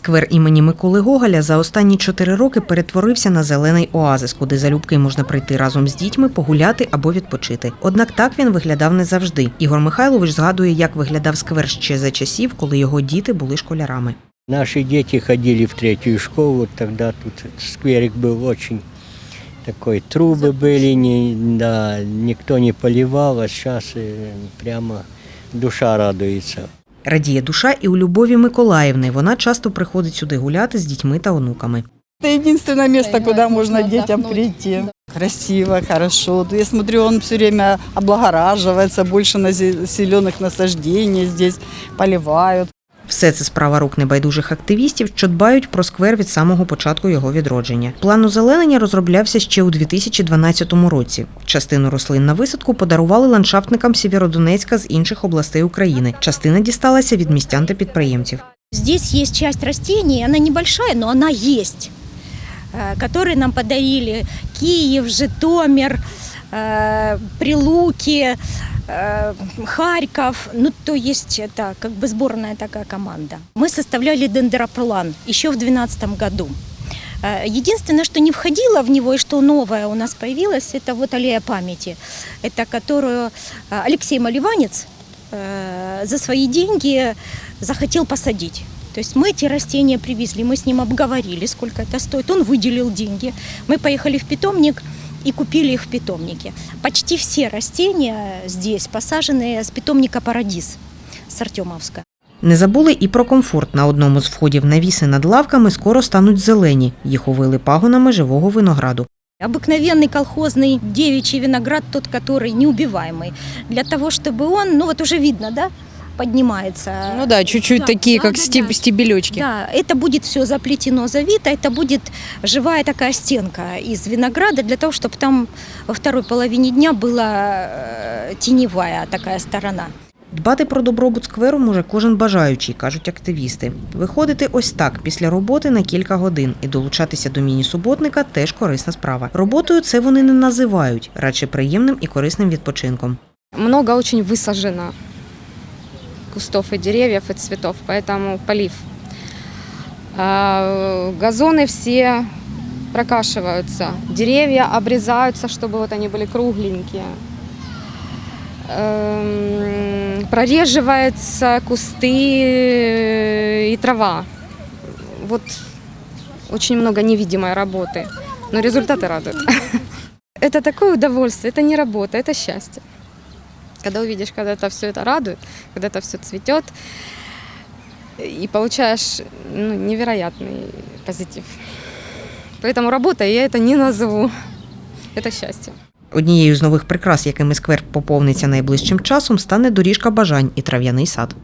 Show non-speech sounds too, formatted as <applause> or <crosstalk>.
Сквер імені Миколи Гоголя за останні чотири роки перетворився на зелений оазис, куди залюбки можна прийти разом з дітьми, погуляти або відпочити. Однак так він виглядав не завжди. Ігор Михайлович згадує, як виглядав сквер ще за часів, коли його діти були школярами. Наши дети ходили в третью школу, тогда тут скверик был очень такой, трубы были, не, да, никто не поливал, а сейчас прямо душа радуется. Радіє душа і у Любові Миколаївни. Вона часто приходить сюди гуляти з дітьми та онуками. Це єдине місце, куди можна дітям прийти. Красиво, хорошо. Я смотрю, он все время облагораживается, больше на зеленых насаждений здесь поливают. Все це справа рук небайдужих активістів, що дбають про сквер від самого початку його відродження. План озеленення розроблявся ще у 2012 році. Частину рослин на висадку подарували ландшафтникам Сєвєродонецька з інших областей України. Частина дісталася від містян та підприємців. Здесь есть часть растений, она небольшая, но она есть, э, которые нам подарили Киев, Житомир, э, Прилуки, э, Харьков. Ну, то есть это как бы сборная такая команда. Мы составляли дендроплан еще в 2012 году. Э, Единственное, что не входило в него и что новое у нас появилось, это вот аллея памяти, это которую э, Алексей Маливанец э, за свои деньги захотел посадить. То есть мы эти растения привезли, мы с ним обговорили, сколько это стоит. Он выделил деньги. Мы поехали в питомник и купили их в питомнике. Почти все растения здесь посажены с питомника «Парадис» с Артемовска. Не забули і про комфорт. На одному з входів навіси над лавками скоро стануть зелені. Їх увили пагонами живого винограду. Обыкновенный колхозный девичий виноград, тот, который неубиваемый. Для того, чтобы он, ну вот уже видно, да, поднимается. Ну да, чуть-чуть Да, такие, да, как да, стеб- да. стебелечки. Да, это будет все заплетено, завито, это будет живая такая стенка из винограда для того, чтобы там во второй половине дня была э, теневая такая сторона. Дбати про добробут скверу може кожен бажаючий, кажуть активісти. Виходити ось так після роботи на кілька годин і долучатися до міні-суботника теж корисна справа. Роботою це вони не називають, радше приємним і корисним відпочинком. Много очень высажено кустов и деревьев, и цветов, поэтому полив. А, Газоны все прокашиваются, деревья обрезаются, чтобы вот они были кругленькие. Эм, Прореживаются кусты и трава. Вот очень много невидимой работы, но результаты радуют. <laughs> Это такое удовольствие, это не работа, это счастье. Когда увидишь, когда это все это радует, когда это все цветет, и получаешь ну, невероятный позитив. Поэтому работа я это не назову. Это счастье. Однією з нових прикрас, якими сквер поповниться найближчим часом, стане доріжка бажань і трав'яний сад.